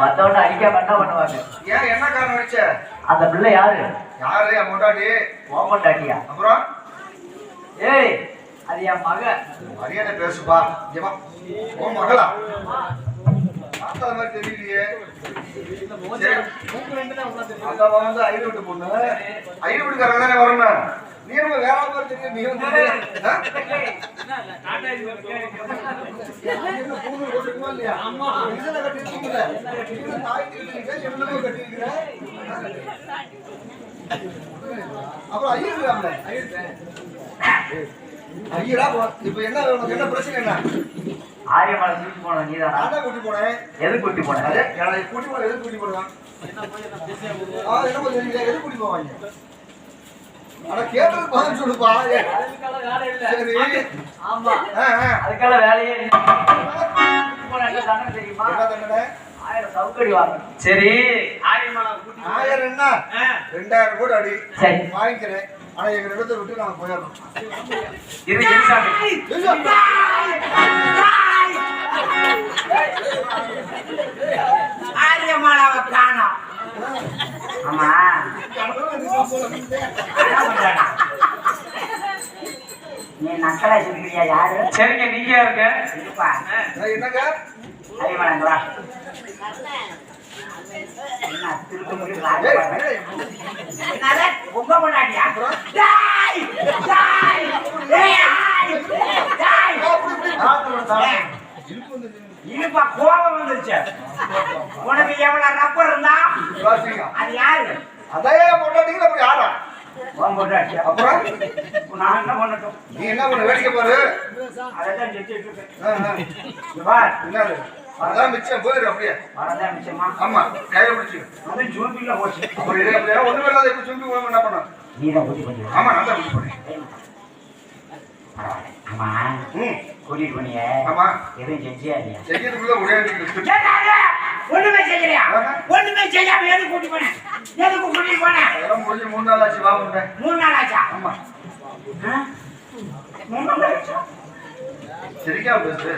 மத்தவன அடிக்காம என்ன பண்ணுவாங்க. ஏன் என்ன காரணம் வச்ச அந்த பிள்ளை யாரு? யாரு என் முட்டாடி ஓமண்டாட்டியா? அப்புறம்? ஏய் அது என் மக. மரியாதை பேசுப்பா. வா. ஓ மகளா? பார்த்தா மாதிரி தெரியலையே. அந்த வந்து விட்டு பொண்ணு விட்டுக்காரங்க தானே வரணும். கட்டிருக்கீங்க, எவ்வளவோ கட்டிருக்கிற. அப்புறம் ஐயர். ஐயரா போ- இப்ப என்ன என்ன பிரச்சனை என்ன? ஆரியமலை தூக்கி போன நீதானா நான் கூட்டி போனேன்? எது கூட்டி போன அதே என்னை கூட்டி போன எதுக்கு கூட்டி ஆ என்ன தெரியல எதுக்கு கூட்டி போவாங்க? ஆனா கேட்டது பதில் சொல்லுப்பா. ஏ, சரி. ஆமா. அதுக்கெல்லாம் வேலையே தெரியுமா? சரி ஆயிரம் என்ன? ரெண்டாயிரம் கூட அடி. சரி. வாங்கிக்கிறேன். ஆனா எங்க இடத்தை விட்டு நாங்க போயிடணும். இரு எலிசாமி நீ நக்கலா சொல்லுறியா யாரு சரிங்க நீங்க இருக்க? என்னங்க கோபம் வந்துருச்சு. உனக்கு எவ்வளவு ரப்பர் இருந்தா? அது யாரு? அதே பொண்டாட்டிங்க அப்புறம் யாரா உன் பொண்டாட்டி. அப்புறம்? நான் என்ன பண்ணட்டும்? நீ என்ன பண்ண வேடிக்கை பாரு. அதைத்தான் செஞ்சுட்டு இருக்கேன் அதான் மிச்சம் போயிரு அப்படியே. வரதான் மிச்சமா? ஆமா கையில பிடிச்சு. அது ஜூபில போச்சு. அப்படி இல்லை, அப்படியே ஒண்ணுமே இல்லாத இப்ப சும்பி உடம்பு என்ன பண்ண நீ தான் கூட்டி பண்ணி ஆமா நான் தான் பிடிச்சு போனேன் ஆமா. ம். கூட்டிட்டு போனிய. ஆமா. எதுவும் செஞ்சியா இல்லையா? செய்யறதுக்குள்ள உடையாடி ஒண்ணுமே செய்யலையா? ஒண்ணுமே செய்யாம எதுக்கு கூட்டி போனேன்? எதுக்கு கூட்டிட்டு போனேன் அதெல்லாம் முடிஞ்சு மூணு நாள் ஆச்சு வா உண்டேன் மூணு நாள் ஆச்சா? ஆமா? மூணு நாள் ஆச்சா? சரிக்கா பேசு.